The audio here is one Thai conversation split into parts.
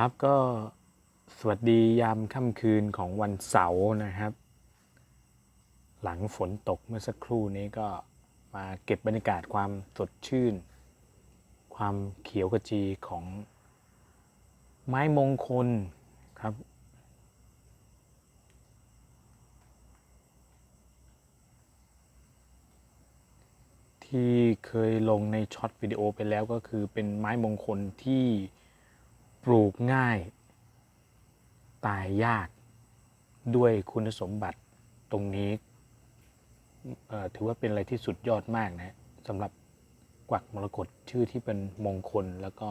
ครับก็สวัสดียามค่ำคืนของวันเสาร์นะครับ หลังฝนตกเมื่อสักครู่นี้ก็มาเก็บบรรยากาศความสดชื่น ความเขียวขจีของไม้มงคลครับ ที่เคยลงในช็อตวิดีโอไปแล้วก็คือเป็นไม้มงคลที่ ปลูกง่าย ตายยากด้วยคุณสมบัติตรงนี้ถือว่าเป็นอะไรที่สุดยอดมากนะสำหรับกวักมรกตชื่อที่เป็นมงคลแล้วก็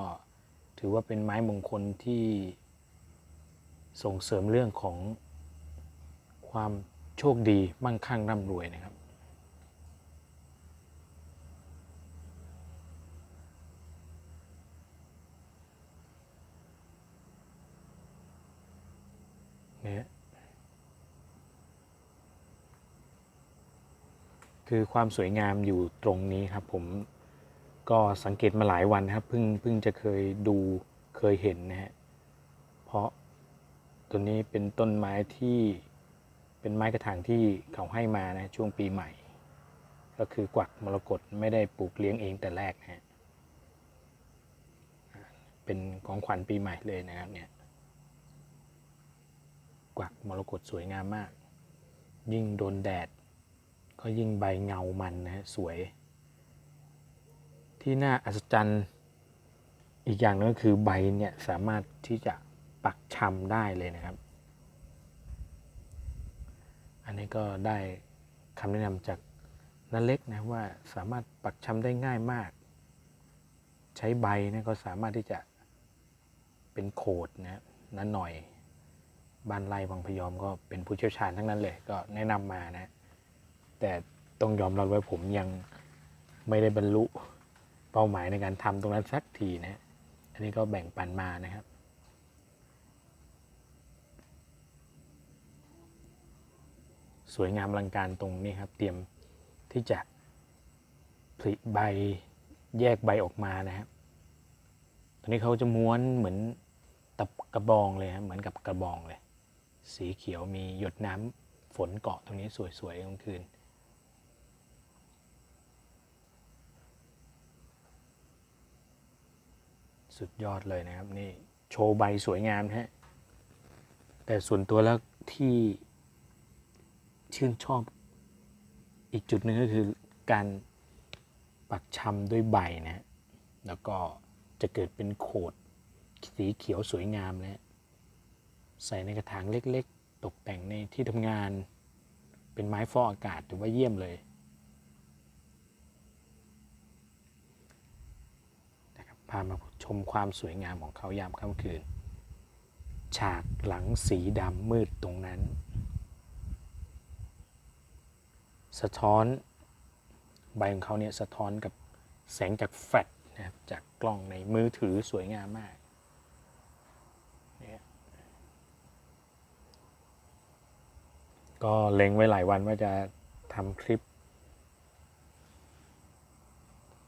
ถือว่าเป็นไม้มงคลที่ส่งเสริมเรื่องของความโชคดีมั่งคั่งร่ำรวยนะครับ เนี่ย คือความสวยงามอยู่ตรงนี้ครับ ผมก็สังเกตมาหลายวันครับเพิ่งเพิ่งจะเคยดูเคยเห็นนะฮะเพราะตัวนี้เป็นต้นไม้ที่เป็นไม้กระถางที่เขาให้มานะช่วงปีใหม่ ก็คือกวักมรกตไม่ได้ปลูกเลี้ยงเองแต่แรกนะฮะเป็นของขวัญปีใหม่เลยนะครับเนี่ยกวักมรกตสวยงามมาก ยิ่งโดนแดด ก็ยิ่งใบเงามันนะฮะสวย ที่น่าอัศจรรย์อีกอย่างนึงก็คือใบเนี่ยสามารถที่จะปักชำได้เลยนะครับ อันนี้ก็ได้คำแนะนำจากนันเล็กนะว่าสามารถปักชำได้ง่ายมาก ใช้ใบเนะก็สามารถที่จะเป็นโขดนะนั้นหน่อยบ้านไร่บางพยอมก็เป็นผู้เชี่ยวชาญทั้งนั้นเลยก็แนะนำมานะ แต่ต้องยอมรับว่าผมยังไม่ได้บรรลุเป้าหมายในการทำตรงนั้นสักทีนะ อันนี้ก็แบ่งปันมานะครับ สวยงามอลังการตรงนี้ครับ เตรียมที่จะผลิใบแยกใบออกมานะครับตอนนี้เขาจะม้วนเหมือนตับกระบองเลยครับเหมือนกับกระบองเลย สีเขียวมีหยดน้ำฝนเกาะตรงนี้สวยๆกลางคืน สุดยอดเลยนะครับ นี่โชว์ใบสวยงามฮะแต่ส่วนตัวแล้วที่ชื่นชอบอีกจุดหนึ่งก็คือการปักชำด้วยใบนะแล้วก็จะเกิดเป็นโขดสีเขียวสวยงามนะฮะใส่ในกระถางเล็กๆ ตกแต่งในที่ทำงาน เป็นไม้ฟอกอากาศถือว่าเยี่ยมเลยนะครับ พามาชมความสวยงามของเขายามค่ำคืน ฉากหลังสีดำมืดตรงนั้น สะท้อนใบของเขาเนี่ยสะท้อนกับแสงจากแฟลชนะครับจากกล้องในมือถือสวยงามมาก ก็เล็งไว้หลายวันว่าจะทำคลิป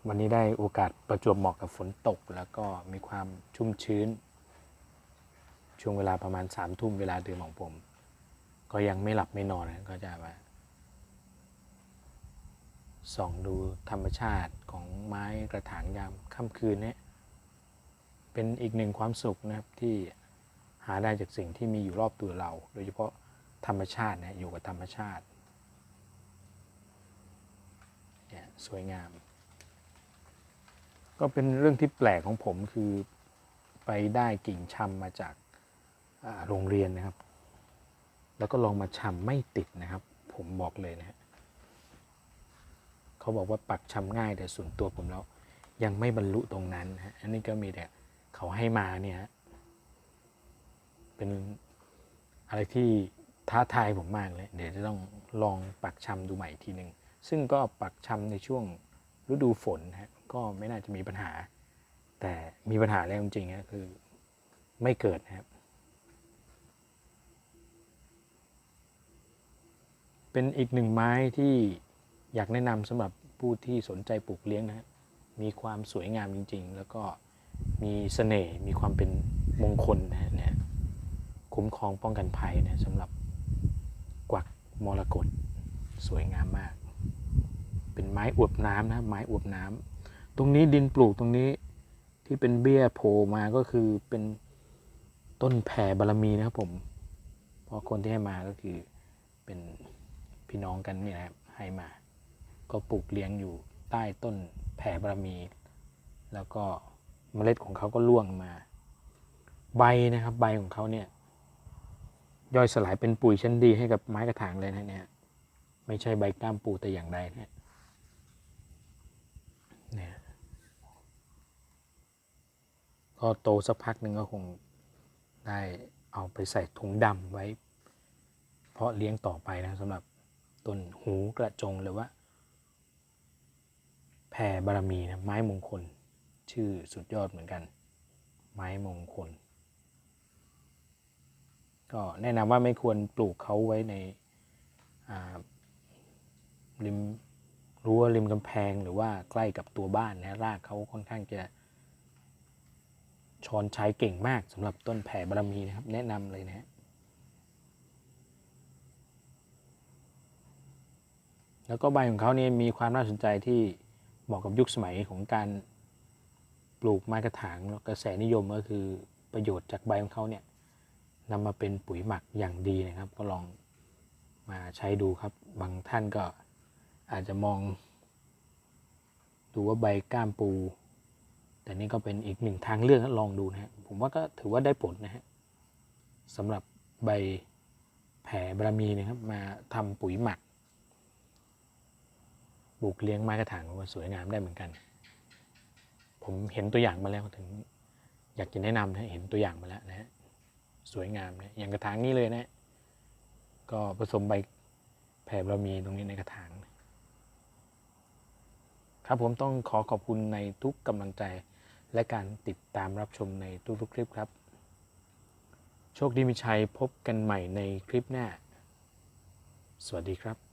วันนี้ได้โอกาสประจวบเหมาะกับฝนตก แล้วก็มีความชุ่มชื้น ช่วงเวลาประมาณสามทุ่มเวลาเดื่มของผม ก็ยังไม่หลับไม่นอนนะก็จะมาส่องดูธรรมชาติของไม้กระถางยามค่ำคืนนี้เป็นอีกหนึ่งความสุขนะครับที่หาได้จากสิ่งที่มีอยู่รอบตัวเรา โดยเฉพาะธรรมชาตินะอยู่กับธรรมชาติเนี่ยสวยงาม ก็เป็นเรื่องที่แปลกของผมคือไปได้กิ่งชำมาจากโรงเรียนนะครับ แล้วก็ลองมาชำไม่ติดนะครับ ผมบอกเลยนะฮะเขาบอกว่าปักชำง่ายแต่ส่วนตัวผมแล้ว ยังไม่บรรลุตรงนั้นนะฮะอันนี้ก็มีแต่เขาให้มาเนี่ยเป็นอะไรที่ท้าทายผมมากเลย เดี๋ยวจะต้องลองปักชำดูใหม่อีกทีหนึ่งซึ่งก็ปักชำในช่วง ฤดูฝนฮะก็ไม่น่าจะมีปัญหา แต่มีปัญหาแล้วจริงๆนะคือไม่เกิดนะครับ เป็นอีกหนึ่งไม้ที่อยากแนะนำสำหรับผู้ที่สนใจปลูกเลี้ยงนะฮะมีความสวยงามจริง ๆ แล้วก็มีเสน่ห์มีความเป็นมงคลนะฮะเนี่ยคุ้มครองป้องกันภัยนะสำหรับกวักมรกตสวยงามมาก เป็นไม้อวบน้ำนะไม้อวบน้ำตรงนี้ดินปลูกตรงนี้ที่เป็นเบี้ยโผล่มาก็คือเป็นต้นแผ่บารมีนะครับผม เพราะคนที่ให้มาก็คือเป็นพี่น้องกันนี่นะครับให้มา ก็ปลูกเลี้ยงอยู่ใต้ต้นแผ่บารมี แล้วก็เมล็ดของเขาก็ร่วงมา ใบนะครับ ใบของเขาเนี่ย ย่อยสลายเป็นปุ๋ยชั้นดีให้กับไม้กระถางเลยนะเนี่ย ไม่ใช่ใบกล้ามปูแต่อย่างใดนะเนี่ย ก็โตสักพักหนึ่งก็คงได้เอาไปใส่ถุงดำไว้ เพาะเลี้ยงต่อไปนะสำหรับต้นหูกระจงหรือว่าแผ่บารมีนะไม้มงคล ชื่อสุดยอดเหมือนกัน ไม้มงคล ก็แนะนำว่าไม่ควรปลูกเขาไว้ในริมรั้วริมกำแพงหรือว่าใกล้กับตัวบ้านนะรากเขาค่อนข้างจะ ชอนใช้เก่งมากสำหรับต้นแผ่บารมีนะครับ แนะนำเลยนะฮะแล้วก็ใบของเขาเนี่ยมีความน่าสนใจที่เหมาะกับยุคสมัยของการปลูกไม้กระถางแล้วกระแสนิยมก็คือประโยชน์จากใบของเขาเนี่ยนำมาเป็นปุ๋ยหมักอย่างดีนะครับ ก็ลองมาใช้ดูครับ บางท่านก็อาจจะมอง ดูว่าใบก้ามปู แต่นี่ก็เป็นอีกหนึ่งทางเลือกลองดูนะฮะผมว่าก็ถือว่าได้ผลนะฮะสำหรับใบแผ่บารมีนะครับมาทำปุ๋ยหมักปลูกเลี้ยงไม้กระถางว่าสวยงามได้เหมือนกัน ผมเห็นตัวอย่างมาแล้วถึง อยากจะแนะนำนะเห็นตัวอย่างมาแล้วนะฮะสวยงามนะอย่างกระถางนี้เลยนะก็ผสมใบแผ่บารมีตรงนี้ในกระถางครับผมต้องขอขอบคุณในทุกกำลังใจ และการติดตามรับชมในทุกๆคลิปครับ โชคดีมีชัยพบกันใหม่ในคลิปหน้า สวัสดีครับ